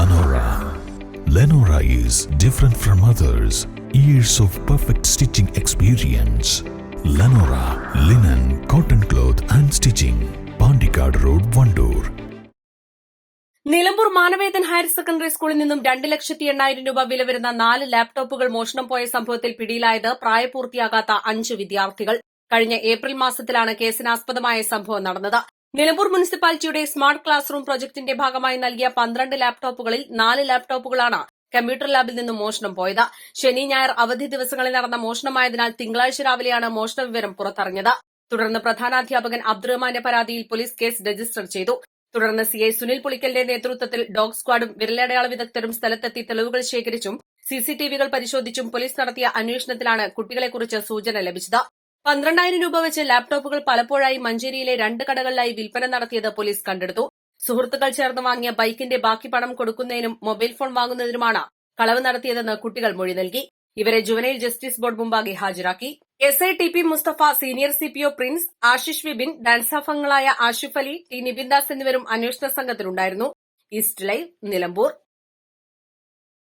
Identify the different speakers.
Speaker 1: Lenora. Lenora is different from others. Years of perfect stitching experience. Lenora linen, cotton cloth and stitching. Pandikad Road, Vandoor.
Speaker 2: Nilambur Manavedan higher secondary സ്കൂളിൽ നിന്നും രണ്ട് ലക്ഷത്തി എണ്ണായിരം രൂപ വില വരുന്ന നാല് ലാപ്ടോപ്പുകൾ മോഷണം പോയ സംഭവത്തിൽ പിടിയിലായത് പ്രായപൂർത്തിയാകാത്ത അഞ്ച് വിദ്യാർത്ഥികൾ കഴിഞ്ഞ ഏപ്രിൽ മാസത്തിലാണ് കേസിനാസ്പദമായ സംഭവം നടന്നത് നിലമ്പൂർ മുനിസിപ്പാലിറ്റിയുടെ സ്മാർട്ട് ക്ലാസ് റൂം പ്രൊജക്ടിന്റെ ഭാഗമായി നൽകിയ പന്ത്രണ്ട് ലാപ്ടോപ്പുകളിൽ നാല് ലാപ്ടോപ്പുകളാണ് കമ്പ്യൂട്ടർ ലാബിൽ നിന്നും മോഷണം പോയത്. ശനി ഞായർ അവധി ദിവസങ്ങളിൽ നടന്ന മോഷണമായതിനാൽ തിങ്കളാഴ്ച രാവിലെയാണ് മോഷണ വിവരം പുറത്തറിഞ്ഞത്. തുടർന്ന് പ്രധാനാധ്യാപകൻ അബ്ദുറഹ്മാന്റെ പരാതിയിൽ പോലീസ് കേസ് രജിസ്റ്റർ ചെയ്തു. തുടർന്ന് സിഐ സുനിൽ പുളിക്കലിന്റെ നേതൃത്വത്തിൽ ഡോഗ് സ്ക്വാഡും വിരലടയാള വിദഗ്ധരും സ്ഥലത്തെത്തി തെളിവുകൾ ശേഖരിച്ചും സിസിടിവികൾ പരിശോധിച്ചും പോലീസ് നടത്തിയ അന്വേഷണത്തിലാണ് കുട്ടികളെക്കുറിച്ച് സൂചന ലഭിച്ചത്. പന്ത്രണ്ടായിരം രൂപ വെച്ച് ലാപ്ടോപ്പുകൾ പലപ്പോഴായി മഞ്ചേരിയിലെ രണ്ട് കടകളിലായി വിൽപ്പന നടത്തിയത് പോലീസ് കണ്ടെടുത്തു. സുഹൃത്തുക്കൾ ചേർന്ന് വാങ്ങിയ ബൈക്കിന്റെ ബാക്കി പണം കൊടുക്കുന്നതിനും മൊബൈൽ ഫോൺ വാങ്ങുന്നതിനുമാണ് കളവ് നടത്തിയതെന്ന് കുട്ടികൾ മൊഴി നൽകി. ഇവരെ ജുവനൈൽ ജസ്റ്റിസ് ബോർഡ് മുമ്പാകെ ഹാജരാക്കി. S I T P Mustafa senior C P O Prince Ashish Vibin ഡാൻസാഫങ്ങളായ Ashif Ali T Nibin Das എന്നിവരും അന്വേഷണ സംഘത്തിലുണ്ടായിരുന്നു. East live Nilambur.